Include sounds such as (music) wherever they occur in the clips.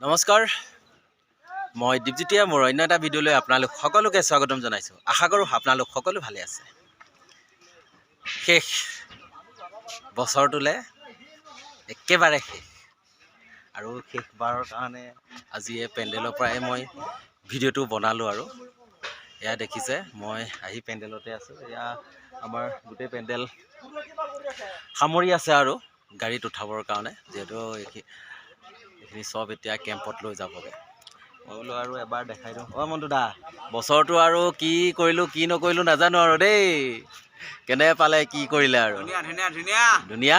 নমস্কাৰ। মই দীপজ্যোতিয়ে মোৰ অন্য এটা ভিডিঅ'লৈ আপোনালোক সকলোকে স্বাগতম জনাইছোঁ। আশা কৰোঁ আপোনালোক সকলো ভালে আছে। শেষ বছৰটোলৈ একেবাৰে শেষ। আৰু শেষবাৰৰ কাৰণে আজি এই পেণ্ডেলৰ পৰাই মই ভিডিঅ'টো বনালোঁ আৰু। এয়া দেখিছে মই আহি পেণ্ডেলতে আছোঁ। এয়া আমাৰ গোটেই পেণ্ডেল সামৰি আছে আৰু গাড়ীত উঠাবৰ কাৰণে। যিহেতু এইখিনি চব এতিয়া কেম্পত লৈ যাবগৈ। মই বোলো আৰু এবাৰ দেখাই দিওঁ। অঁ মণ্টু দা। বছৰটো আৰু কি কৰিলোঁ কি নকৰিলোঁ নাজানো আৰু দেই। কেনে পালে কি কৰিলে আৰু। ধুনীয়া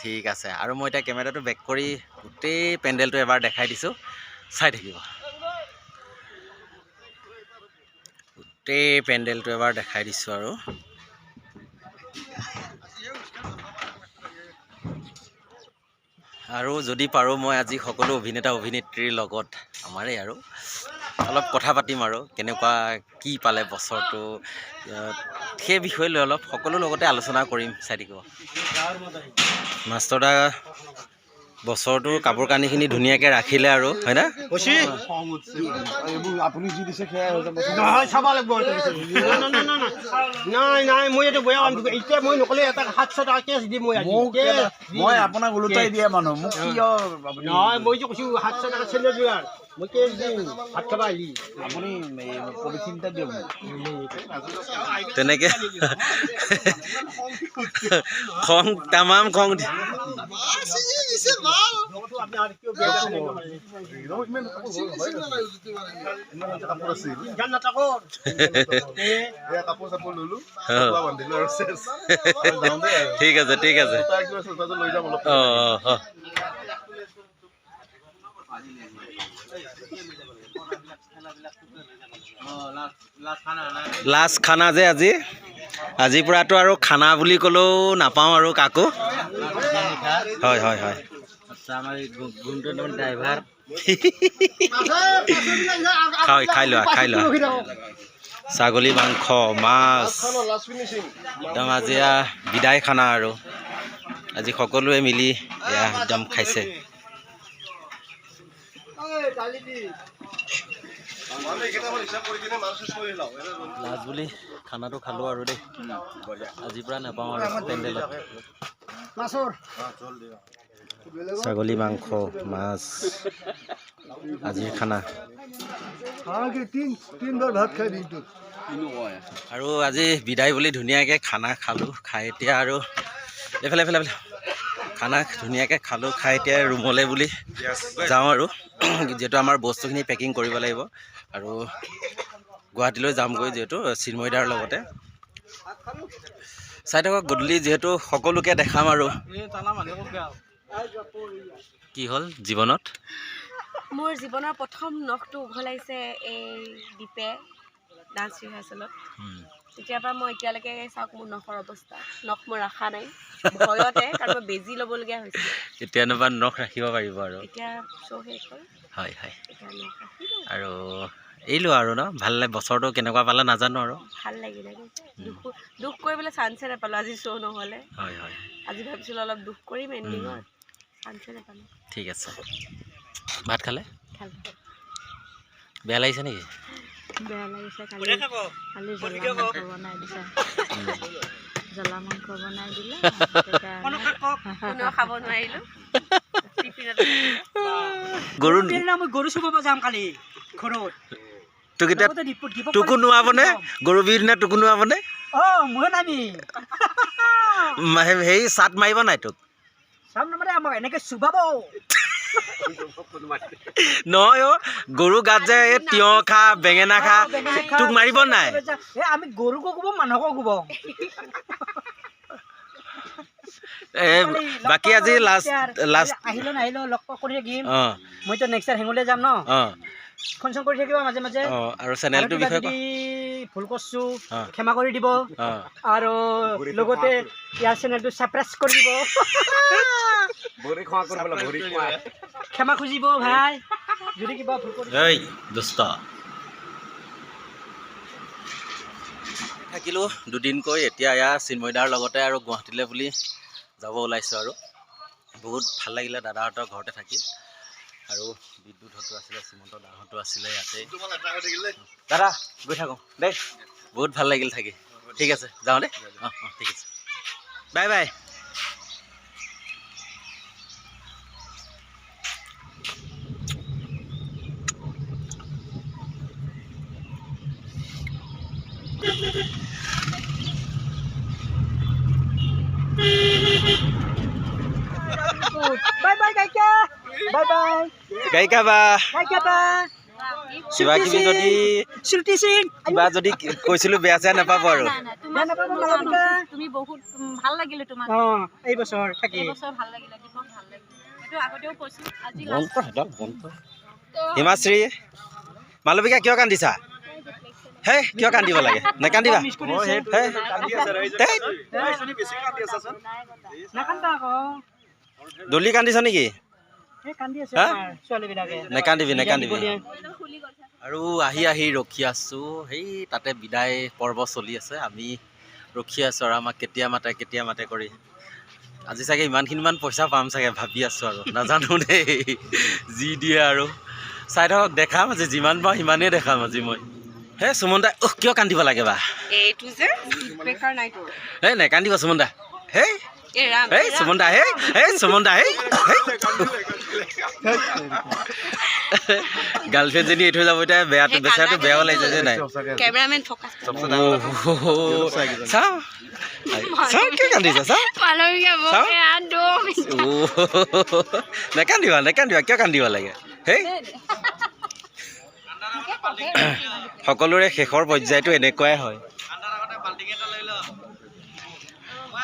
ঠিক আছে। আৰু মই এতিয়া কেমেৰাটো বেক কৰি গোটেই পেণ্ডেলটো এবাৰ দেখাই দিছোঁ। চাই থাকিব। গোটেই পেণ্ডেলটো এবাৰ দেখাই দিছোঁ আৰু। আৰু যদি পাৰোঁ মই আজি সকলো অভিনেতা অভিনেত্ৰীৰ লগত আমাৰেই আৰু। অলপ কথা পাতিম আৰু কেনেকুৱা কি পালে বছৰটো সেই বিষয়ে লৈ অলপ সকলো লগতে আলোচনা কৰিম চাই থাকিব। মাষ্টৰ দা বছৰটোৰ কাপোৰ কানিখিনি ধুনীয়াকৈ ৰাখিলে আৰু হয়নে। নাই, নাই, মই এইটো বেয়া কাম এতিয়া মই নকলে এটা সাতশ টকা কেছ দিম মই। মই আপোনাক ওলোটাই দিয়া মানুহ মোক কিয় নহয় মই যে কৈছো সাতশ টকা চেণ্ডেল যোৰা মই কেছ দিম ভাত খাবা আহিলি আপুনি এই দিয়ক তেনেকৈ খং তামাম খং ঠিক আছে ঠিক আছে লাষ্ট খানা যে আজি আজিৰ পৰাতো আৰু খানা বুলি ক'লেও নাপাওঁ আৰু কাকো হয় হয় হয়। খাই খাই লোৱা খাই লোৱা। ছাগলী মাংস মাছ। একদম আজি বিদায় খানা আৰু। আজি সকলোৱে মিলি এয়া একদম খাইছে। লাজ বুলি খানাটো খালোঁ আৰু দেই। আজিৰ পৰা নাপাওঁ আৰু পেণ্ডেলত ছাগলী মাংস মাছ আজিৰ খানা। আৰু আজি বিদায় বুলি ধুনীয়াকৈ খানা খালোঁ খাই এতিয়া আৰু এইফালে এইফালে খানা ধুনীয়াকৈ খালোঁ খাই এতিয়া ৰুমলৈ বুলি যাওঁ আৰু। যিহেতু আমাৰ বস্তুখিনি পেকিং কৰিব লাগিব আৰু গুৱাহাটীলৈ যামগৈ যিহেতু চিন্ময়দাৰ লগতে। চাই থাকক গধূলি যিহেতু সকলোকে দেখাম আৰু। কি হ'ল জীৱনত? মোৰ জীৱনৰ প্ৰথম নখটো উঘলাইছে এই দ্বীপে ডান্স ৰিহাৰ্চেলত। তেতিয়াৰ পৰা মই এতিয়ালৈকে চাওক মোৰ নখৰ অৱস্থা। নখ মই ৰখা নাই ভয়তে কাৰণ মই বেজি ল'বলগীয়া হৈছিলে এতিয়ানো বা নখ ৰাখিব পাৰিব আৰু। এতিয়া শ্ব' শেষ হ'ল। হয় হয়। এতিয়া আৰু এৰিলোঁ আৰু ন? ভাল লাগে বছৰটো কেনেকুৱা পালে নাজানো আৰু। ভাল লাগিলে দুখ দুখ কৰিবলৈ চান্সে নাপালোঁ আজি শ্ব' নহ'লে। হয় হয়। আজি ভাবিছিলোঁ অলপ দুখ কৰিম এণ্ডিঙত ঠিক আছে। ভাত খালে? বেয়া লাগিছে নেকি? বেয়া লাগিছে কালি কালি জ্বলা মাংস বনাই দিছে। জ্বলা মাংস বনাই দিলে। খাব নোৱাৰিলোঁ। (laughs) গৰু মই গৰু চুব যাম কালি ঘৰত। তোক এতিয়া নোৱাবনে গৰু বিহুৰ দিনা তোকো নোৱাবনে অঁ ময়ো নামি হেৰি চাট মাৰিব নাই তোক? চাম নামানে আমাক এনেকে চুবাব। (laughs) নহয় অ' গৰু গাত যে এই তিয়ঁহ খা বেঙেনা খা তোক মাৰিব নাই? এ আমি গৰুকো কোব মানুহকো কোব। বাকী আজি লাষ্ট লাষ্ট আহিলো নাহিলো লগ কৰি থাকিম। মইতো নেক্সট ইয়াৰ হেঙুলে যাম ন? ফোন চোন কৰি থাকিবা মাজে মাজে। আৰু চেনেলটোৰ বিষয়ে ভুল কৰছো। ক্ষমা কৰি দিব। আৰু লগতে ইয়াৰ চেনেলটো ছাপ্ৰেছ কৰি দিব। (laughs) ক্ষমা খুজিব ভাই। যদি কিবা ভুল কৰি এই দুষ্ট থাকিলোঁ দুদিনকৈ এতিয়া এয়া চিন্ময়দাৰ লগতে আৰু গুৱাহাটীলৈ বুলি যাব ওলাইছোঁ আৰু। বহুত ভালো লাগিলে দাদাহঁতৰ ঘৰতে থাকি। আৰু বিদ্যুৎহঁতো আছিলে শ্ৰীমন্ত দাহঁতো আছিলে ইয়াতে। দাদা, গৈ থাকোঁ দেই। বহুত ভালো লাগিল থাকি। ঠিক আছে, যাওঁ দেই। অঁ অঁ, ঠিক আছে। Bye bye. গায়িকা বা গাইকা বা কিবা কিবি যদি শিল্পী সিং কিবা যদি কৈছিলোঁ বেয়া চেয়া নাপাব আৰু তুমি বহুত ভাল লাগিলে তোমাক। এই বছৰ থাকি। ভাল লাগিলে ভাল লাগিলে। হিমাশ্ৰী মালবিকা কিয় কান্দিছা? হে কিয় কান্দিব লাগে? নেকান্দিবা? দলি কান্দিছ নেকি? নেকান্দিবি নেকান্দিবি। আৰু আহি আহি ৰখি আছোঁ। সেই তাতে বিদায় পৰ্ব চলি আছে। আমি ৰখি আছোঁ আৰু আমাক কেতিয়া মাতে কেতিয়া মাতে কৰি। আজি চাগে ইমানখিনিমান পইচা পাম চাগে ভাবি আছোঁ আৰু। নাজানো দেই। যি দিয়ে আৰু। চাই থাকক দেখাম আজি। যিমান পাওঁ সিমানেই দেখাম আজি মই। হে সুমন দা উহ, কিয় কান্দিব লাগে বা? হে নেকান্দিব সুমন দা? হেই এই ৰাম হেই সুমন দা হেই হেই সুমন দা হেই হেই গাৰ্লফ্ৰেণ্ডজনী এৰি থৈ যাব এতিয়া বেয়াটো বেচাৰাটো বেয়াও লাগিছে যে নাই? কেমেৰামেন ফকাছ চাওঁ চাওঁ কিয় কান্দিছা চাওঁ? চাওঁ? নেকান্দিবা নেকান্দিবা কিয় কান্দিব লাগে? হেই। সকলোৰে শেষৰ পৰ্যায়টো এনেকুৱাই হয়।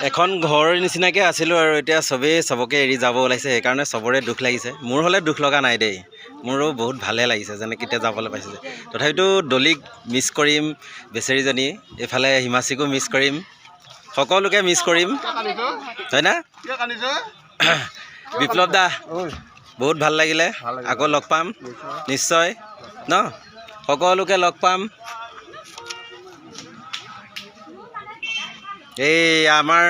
এখন ঘৰৰ নিচিনাকৈ আছিলোঁ আৰু এতিয়া চবেই চবকে এৰি যাব ওলাইছে সেইকাৰণে চবৰে দুখ লাগিছে। মোৰ হ'লে দুখ লগা নাই দেই। মোৰো বহুত ভালে লাগিছে যেনে কেতিয়া যাবলৈ পাইছোঁ তথাপিতো দলিক মিছ কৰিম বেচেৰীজনী এইফালে হিমাচিকো মিছ কৰিম সকলোকে মিছ কৰিম। হয় না কিয় (coughs) কান্দিছ বিপ্লৱ দা বহুত ভাল লাগিলে। আকৌ লগ পাম। নিশ্চয়। ন? সকলোকে লগ পাম। এই আমাৰ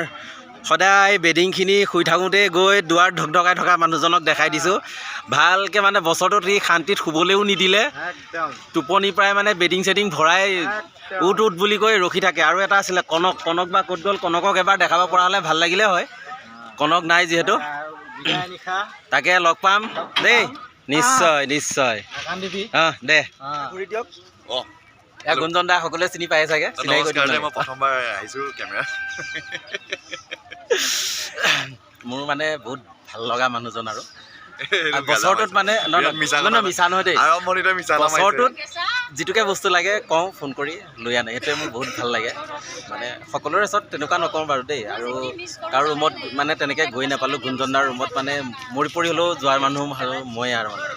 সদায় বেডিংখিনি শুই থাকোঁতে গৈ দুৱাৰ ঢকঢকাই থকা মানুহজনক দেখাই দিছোঁ। ভালকৈ মানে বছৰটোত সি শান্তিত শুবলৈও নিদিলে। টোপনি প্ৰায় মানে বেডিং চেডিং ভৰাই উঠ উঠ বুলি কৈ ৰখি থাকে। আৰু এটা আছিলে কনক। কনক বা ক'ত গ'ল? কনকক এবাৰ দেখাব পৰা হ'লে ভাল লাগিলে হয়। কনক নাই যিহেতু। তাকে লগ পাম। দেই। নিশ্চয় নিশ্চয়। অঁ দে। গুঞ্জন দা সকলোৱে চিনি পায় চাগে। মই প্ৰথমবাৰ আহিছোঁ (laughs) মোৰ মানে বহুত ভাল লগা মানুহজন আৰু। বছৰটোত মানে মিছা নহয়, দেই। বছৰটোত যিটোকে বস্তু লাগে কওঁ ফোন কৰি লৈ আনে। সেইটোৱে মোৰ বহুত ভাল লাগে। মানে সকলোৰে ওচৰত তেনেকুৱা নকওঁ বাৰু দেই। আৰু কাৰো ৰুমত মানে তেনেকৈ গৈ নাপালোঁ। গুঞ্জনদাৰ ৰুমত মানে মৰি পৰি হ'লেও যোৱাৰ মানুহ আৰু মই আৰু মানে।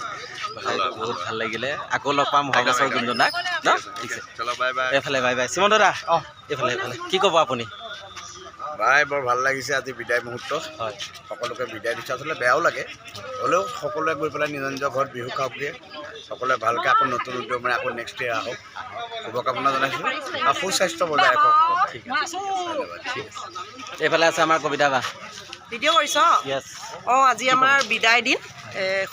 বহুত ভাল লাগিলে। আকৌ লগ পাম অহা বছৰ গুঞ্জনদাক ন? ঠিক আছে। চলো বাই বাই। এইফালে বাই বাই। শ্ৰীমন্ত দা অঁ এইফালে এইফালে। কি ক'ব আপুনি? বাই বৰ ভাল লাগিছে আজি বিদায় মুহূৰ্ত। হয়। সকলোকে বিদায় দিছে। আচলতে বেয়াও লাগে। হ'লেও সকলোৱে গৈ পেলাই নিজৰ নিজৰ ঘৰত বিহু খাওকগৈ সকলোৱে ভালকৈ আকৌ নতুন উদ্যমেৰে আকৌ নেক্সট ইয়েৰ আহক। শুভকামনা জনাইছোঁ। আৰু সুস্বাস্থ্য বজাই ৰাখক। ঠিক আছে। ধন্যবাদ। ঠিক আছে। এইফালে আছে আমাৰ কবিতা বা। ভিডিঅ' কৰিছ? অঁ আজি আমাৰ বিদায় দিন।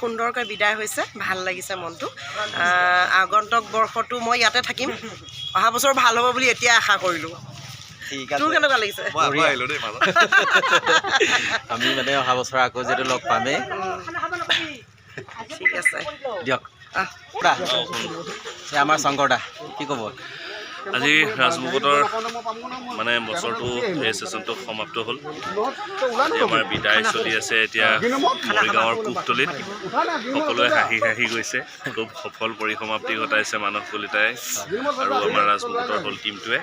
সুন্দৰকৈ বিদায় হৈছে। ভাল লাগিছে মনটো। আগন্তুক বৰ্ষটো মই ইয়াতে থাকিম। অহা বছৰ ভাল হ'ব বুলি এতিয়া আশা কৰিলোঁ। আমি মানে অহা বছৰ আকৌ যিহেতু লগ পামেই। ঠিক আছে। দিয়ক। আমাৰ শংকৰ দা কি ক'ব আজি ৰাজমুকুটৰ মানে বছৰটো এই ছেশ্যনটো সমাপ্ত হ'ল। আমাৰ বিদায় চলি আছে এতিয়া মৰিগাঁৱৰ কুকতলিত সকলোৱে হাঁহি হাঁহি গৈছে। খুব সফল পৰিসমাপ্তি ঘটাইছে মানস কলিতাই আৰু আমাৰ ৰাজমুকুটৰ হ'ল টীমটোৱে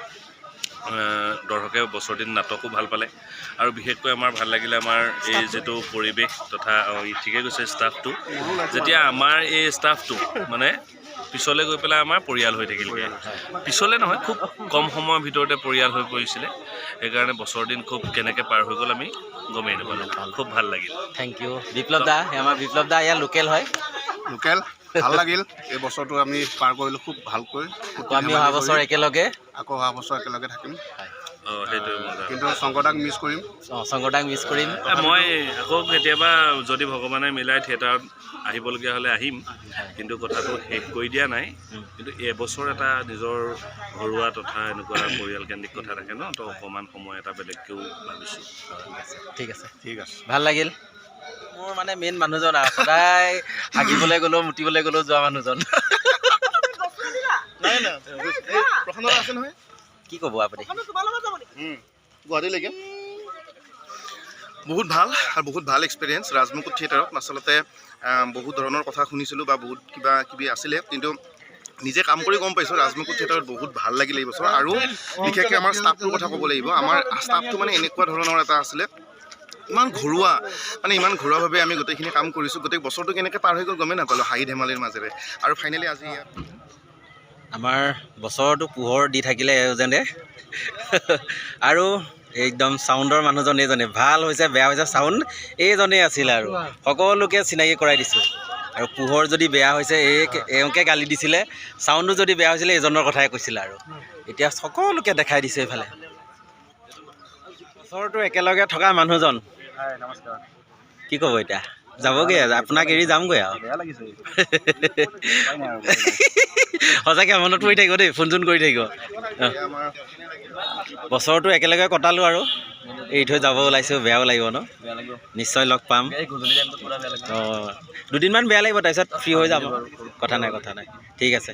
দৰ্শকে বছৰ দিন নাটকো ভাল পালে। আৰু বিশেষকৈ আমাৰ ভাল লাগিলে আমাৰ এই যিটো পৰিৱেশ তথা ঠিকে কৈছে ষ্টাফটো যেতিয়া আমাৰ এই ষ্টাফটো মানে পিছলৈ গৈ পেলাই আমাৰ পৰিয়াল হৈ থাকিলগৈ। পিছলৈ নহয় খুব কম সময়ৰ ভিতৰতে পৰিয়াল হৈ পৰিছিলে। সেইকাৰণে বছৰ দিন খুব কেনেকৈ পাৰ হৈ গ'ল আমি গমেই নাপালোঁ। খুব ভালো লাগিল। থেংক ইউ বিপ্লৱ দা আমাৰ বিপ্লৱ দা ইয়াৰ লোকেল হয়। লোকেল ভালো লাগিল। এই বছৰটো আমি পাৰ কৰিলোঁ খুব ভালকৈ। আমি অহা বছৰ একেলগে। আকৌ অহা বছৰ একেলগে থাকিম। কিন্তু শংকৰদাক মিছ কৰিম। অঁ শংকৰদাক মিছ কৰিম। মই আকৌ কেতিয়াবা যদি ভগৱানে মিলাই থিয়েটাৰত আহিবলগীয়া হ'লে আহিম। কিন্তু কথাটো শেষ কৰি দিয়া নাই। কিন্তু এবছৰ এটা নিজৰ ঘৰুৱা তথা এনেকুৱা পৰিয়ালকেন্দ্ৰিক কথা থাকে ন তো অকণমান সময় এটা বেলেগকেও ভাবিছোঁ। ঠিক আছে। ঠিক আছে। ভাল লাগিল। মোৰ মানে মেইন মানুহজন আৰু সদায় হাগিবলৈ গ'লেও মুতিবলৈ গ'লেও যোৱা মানুহজন। প্ৰসন্ন আছে নহয়। কি ক'ব আপুনি? গুৱাহাটীলৈকে। বহুত ভাল আৰু বহুত ভাল এক্সপিৰিয়েঞ্চ ৰাজমুকুট থিয়েটাৰত। আচলতে বহুত ধৰণৰ কথা শুনিছিলোঁ বা বহুত কিবা কিবি আছিলে কিন্তু নিজে কাম কৰি গম পাইছোঁ ৰাজমুকুট থিয়েটাৰত বহুত ভাল লাগিলে এই বছৰ। আৰু বিশেষকৈ আমাৰ ষ্টাফটোৰ কথা ক'ব লাগিব। আমাৰ ষ্টাফটো মানে এনেকুৱা ধৰণৰ এটা আছিলে ইমান ঘৰুৱা মানে ইমান ঘৰুৱাভাৱে আমি গোটেইখিনি কাম কৰিছোঁ। গোটেই বছৰটো কেনেকৈ পাৰ হৈ গ'ল গমেই নাপালোঁ হাঁহি ধেমালিৰ মাজেৰে। আৰু ফাইনেলি আজি ইয়াত আমাৰ বছৰটো পোহৰ দি থাকিলে যেনে। আৰু একদম চাউণ্ডৰ মানুহজন এইজনে ভাল হৈছে বেয়া হৈছে চাউণ্ড এইজনেই আছিলে আৰু। সকলোকে চিনাকি কৰাই দিছোঁ। আৰু পোহৰ যদি বেয়া হৈছে এই এওঁকে গালি দিছিলে চাউণ্ডো যদি বেয়া হৈছিলে এইজনৰ কথাই কৈছিলে আৰু। এতিয়া সকলোকে দেখাই দিছে এইফালে। বছৰটো একেলগে থকা মানুহজন। কি ক'ব এতিয়া? যাবগৈ আপোনাক এৰি যামগৈ আৰু। (laughs) সঁচাকৈ মনত পৰি থাকিব দেই ফোন চোন কৰি থাকিব। বছৰটো একেলগে কটালোঁ আৰু। এৰি থৈ যাব ওলাইছোঁ বেয়াও লাগিব ন? নিশ্চয় লগ পাম। অঁ দুদিনমান বেয়া লাগিব তাৰপিছত ফ্ৰী হৈ যাম কথা নাই কথা নাই। ঠিক আছে।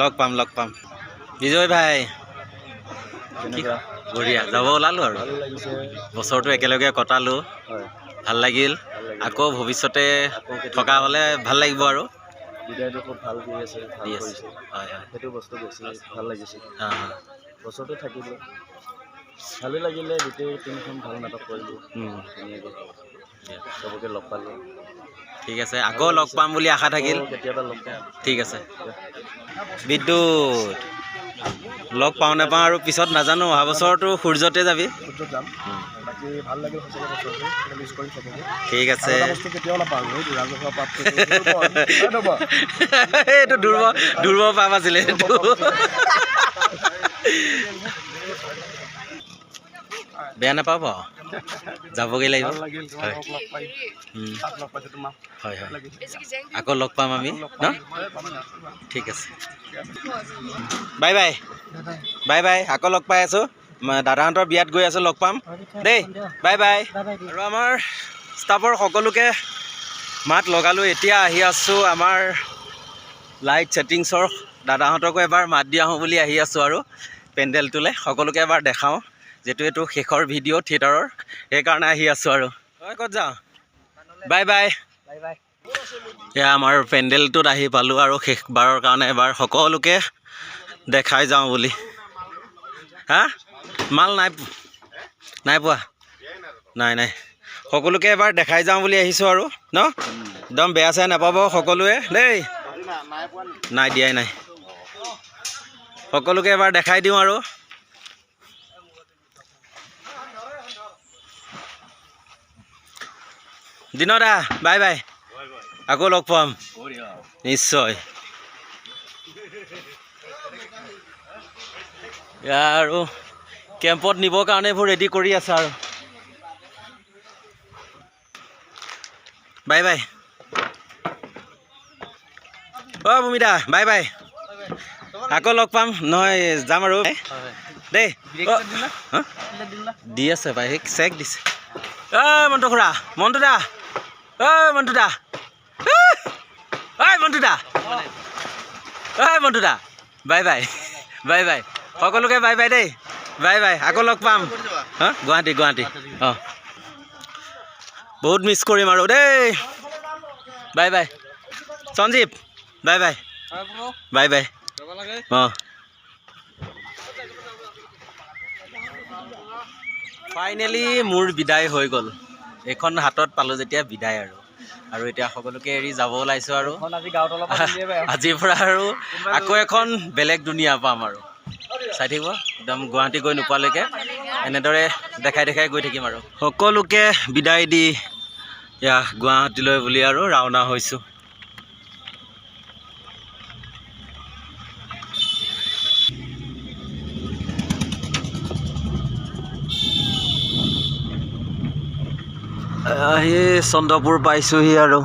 লগ পাম লগ পাম বিজয় ভাই। বঢ়িয়া যাব ওলালোঁ আৰু। বছৰটো একেলগে কটালোঁ। ভাল লাগিল। আকৌ ভৱিষ্যতে থকা হ'লে ভাল লাগিব আৰু। বিদায়টো খুব ভাল কৰি আছে ভাল দি আছে। কৰিছে। হয় হয়। সেইটো বস্তু বেছি ভাল লাগিছে। অঁ অঁ বছৰটো থাকিলোঁ ভালেই লাগিলে গোটেই টিমখন ভাল নাটক কৰিলোঁ। চবকে লগ পালোঁ। ঠিক আছে আকৌ লগ পাম বুলি আশা থাকিল। কেতিয়াবা লগ পাম। ঠিক আছে। বিদ্যুৎ লগ পাওঁ নাপাওঁ আৰু পিছত নাজানো অহা বছৰটো সূৰ্যতে যাবি। যাম। বাকী ভাল লাগিল সঁচাকৈ বছৰটো মিছ কৰিম চবকে ঠিক আছে। এটা বস্তু কেতিয়াও নাপাওঁ সেইটো ৰাজহুৱা পাপটো এইটো দুৰ্ব (laughs) দুৰ্ব পাপ আছিলে এইটো। বেয়া নাপাব যাবগৈ লাগিব। হয়। হয় আকৌ লগ পাম আমি ন? ঠিক আছে। Bye bye. Bye bye. আকৌ লগ পাই আছোঁ। দাদাহঁতৰ বিয়াত গৈ আছোঁ লগ পাম। দেই বাই বাই। আৰু আমাৰ ষ্টাফৰ সকলোকে মাত লগালোঁ। এতিয়া আহি আছোঁ আমাৰ লাইট ছেটিংছৰ দাদাহঁতকো এবাৰ মাত দি আহোঁ বুলি আহি আছোঁ আৰু পেণ্ডেলটোলৈ। সকলোকে এবাৰ দেখাওঁ যিহেতু এইটো শেষৰ ভিডিঅ' থিয়েটাৰৰ। সেইকাৰণে আহি আছোঁ আৰু। হয় ক'ত যাওঁ? Bye bye. এয়া আমাৰ পেণ্ডেলটোত আহি পালোঁ আৰু শেষবাৰৰ কাৰণে এবাৰ সকলোকে দেখাই যাওঁ বুলি। হা? মাল নাই নাই পোৱা? নাই নাই। সকলোকে এবাৰ দেখাই যাওঁ বুলি আহিছোঁ আৰু ন? একদম বেয়া চেয়া নাপাব সকলোৱে। দেই। নাই দিয়াই নাই। সকলোকে এবাৰ দেখাই দিওঁ আৰু। দিনদা বাই বাই। আকৌ লগ পাম। নিশ্চয়। আৰু কেম্পত নিবৰ কাৰণে এইবোৰ ৰেডি কৰি আছে আৰু। Bye bye. অ' ভূমিদা বাই বাই। আকৌ লগ পাম নহয় যাম আৰু। দেই দি আছে বাই সেই চেক দিছে। ঐ মণ্টু খুৰা মণ্টু দা। ঐ মণ্টু দা। ঐ মণ্টু দা। ঐ মণ্টু দা। Bye bye bye bye. সকলোকে বাই বাই দেই। বাই বাই আকৌ লগ পাম। হা? গুৱাহাটী গুৱাহাটী। অঁ। বহুত মিছ কৰিম আৰু দেই। Bye bye. Sanjeev bye bye. Bye bye. অঁ। ফাইনেলি মোৰ বিদায় হৈ গ'ল। এইখন হাতত পালোঁ যেতিয়া বিদায় আৰু। আৰু এতিয়া সকলোকে এৰি যাব ওলাইছোঁ আৰু। আজিৰ পৰা আৰু আকৌ এখন বেলেগ দুনীয়া পাম আৰু। চাই থাকিব একদম গুৱাহাটী গৈ নোপোৱালৈকে। এনেদৰে দেখাই দেখাই গৈ থাকিম আৰু। সকলোকে বিদায় দি এয়া গুৱাহাটীলৈ বুলি আৰু ৰাওনা হৈছোঁ। আহি চন্দ্ৰপুৰ পাইছোঁহি আৰু।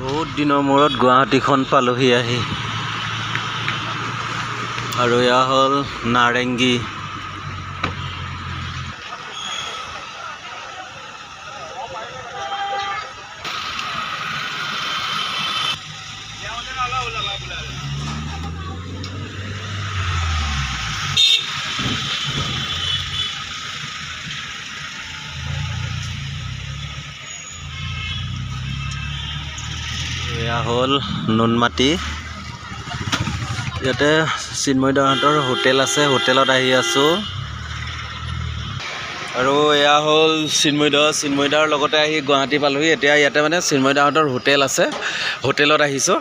বহুত দিনৰ মূৰত গুৱাহাটীখন পালোহি আহি। আৰু এয়া হ'ল নাৰেংগী এয়া হ'ল নুনমাটি ইয়াতে চিন্ময় দাহঁতৰ হোটেল আছে হোটেলত আহি আছোঁ। আৰু এয়া হ'ল চিন্ময় দা চিন্ময় দাৰ লগতে আহি গুৱাহাটী পালোহি। এতিয়া ইয়াতে মানে চিন্ময় দাহঁতৰ হোটেল আছে হোটেলত আহিছোঁ।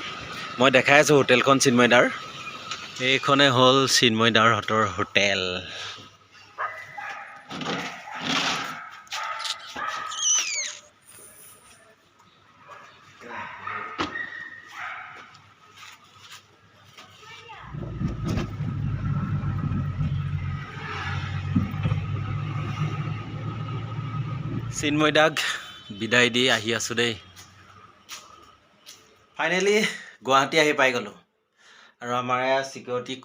মই দেখাই আছোঁ হোটেলখন চিন্ময় দাৰ এইখনে হ'ল চিন্ময় দাৰহঁতৰ হোটেল। চিন্ময় দাক বিদায় দি আহি আছোঁ দেই ফাইনেলি গুৱাহাটী আহি পাই গ'লোঁ আৰু আমাৰ এয়া চিকিউৰিটি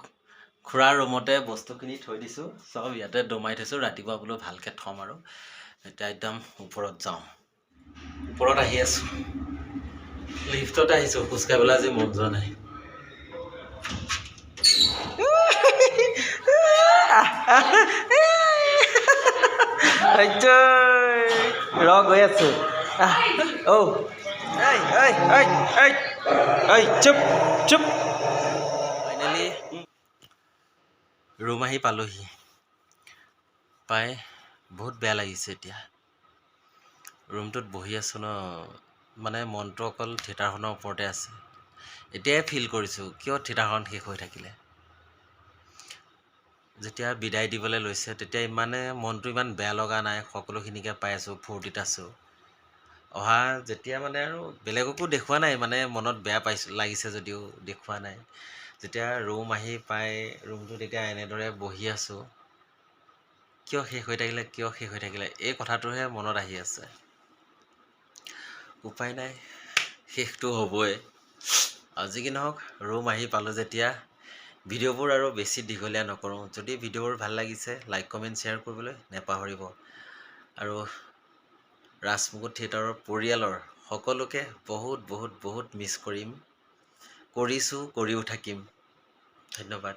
খুৰাৰ ৰুমতে বস্তুখিনি থৈ দিছোঁ চব ইয়াতে দমাই থৈছোঁ ৰাতিপুৱা বোলো ভালকৈ থ'ম আৰু এতিয়া একদম ওপৰত যাওঁ ওপৰত আহি আছোঁ লিফ্টত আহিছোঁ খোজকাঢ়িবলৈ আজি মন যোৱা নাই ৰ গৈ আছোঁ এই চুপ চুপ। ফাইনেলি ৰুম আহি পালোহি। পাই বহুত বেয়া লাগিছে এতিয়া। ৰুমটোত বহি আছোঁ ন মানে মনটো অকল থিয়েটাৰখনৰ ওপৰতে আছে। এতিয়াই ফিল কৰিছোঁ কিয় থিয়েটাৰখন শেষ হৈ থাকিলে। যেতিয়া বিদায় দিবলৈ লৈছে তেতিয়া ইমানে মনটো ইমান বেয়া লগা নাই সকলোখিনিকে পাই আছোঁ ফূৰ্তিত আছোঁ। অহা যেতিয়া মানে আৰু বেলেগকো দেখুওৱা নাই মানে মনত বেয়া পাইছোঁ লাগিছে যদিও দেখুওৱা নাই। যেতিয়া ৰুম আহি পাই ৰুমটোত এতিয়া এনেদৰে বহি আছোঁ কিয় শেষ হৈ থাকিলে কিয় শেষ হৈ থাকিলে এই কথাটোহে মনত আহি আছে। উপায় নাই শেষটো হ'বই। আজি কি নহওক ৰুম আহি পালোঁ যেতিয়া ভিডিঅ'বোৰ আৰু বেছি দীঘলীয়া নকৰোঁ। যদি ভিডিঅ'বোৰ ভাল লাগিছে লাইক কমেণ্ট শ্বেয়াৰ কৰিবলৈ নেপাহৰিব। আৰু ৰাজমুকুট থিয়েটাৰৰ পৰিয়ালৰ সকলোকে বহুত বহুত বহুত মিছ কৰিম। কৰিছোঁ কৰিও থাকিম। ধন্যবাদ।